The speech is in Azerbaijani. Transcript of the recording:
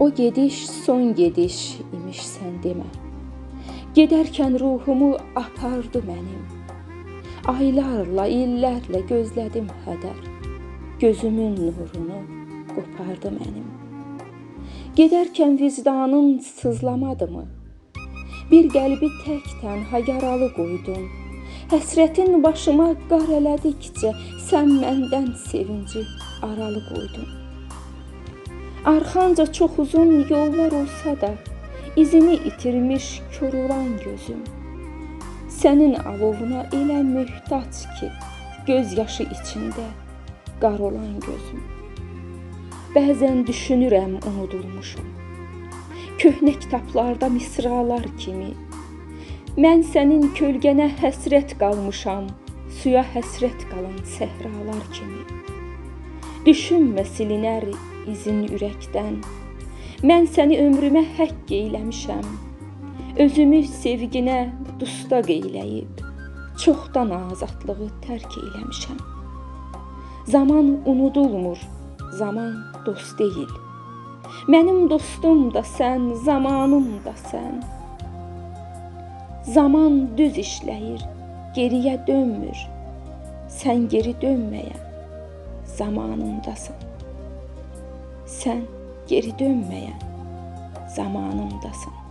O gediş son gediş imiş sən demə. Gedərkən ruhumu apardı mənim. Aylarla, illərlə gözlədim hədər. Gözümün nurunu qopardı mənim. Gedərkən vicdanın sızlamadımı? Bir qəlbi tək tənha yaralı qoydun. Həsrətin başıma qar elədikcə sən məndən sevinci aralı qoydun. Arxanca çox uzun yollar olsa da izini itirmiş kör olan gözüm. Sənin alovuna elə möhtac ki, göz yaşı içində qar olan gözüm. Bəzən düşünürəm unudulmuşam. Köhnə kitablarda misralar kimi Mən sənin kölgənə həsrət qalmışam, suya həsrət qalan səhralar kimi. Düşünmə silinər izin ürəkdən. Mən səni ömrümə həkk eyləmişəm. Özümü sevginə dustaq eyləyib, çoxdan azadlığı tərk eyləmişəm. Zaman unudulmur, zaman dost deyil. Mənim dostum da sən, zamanım da sən. Zaman düz işləyir, geriyə dönmür. Sən geri dönməyən zamanındasan. Sən geri dönməyən zamanındasan.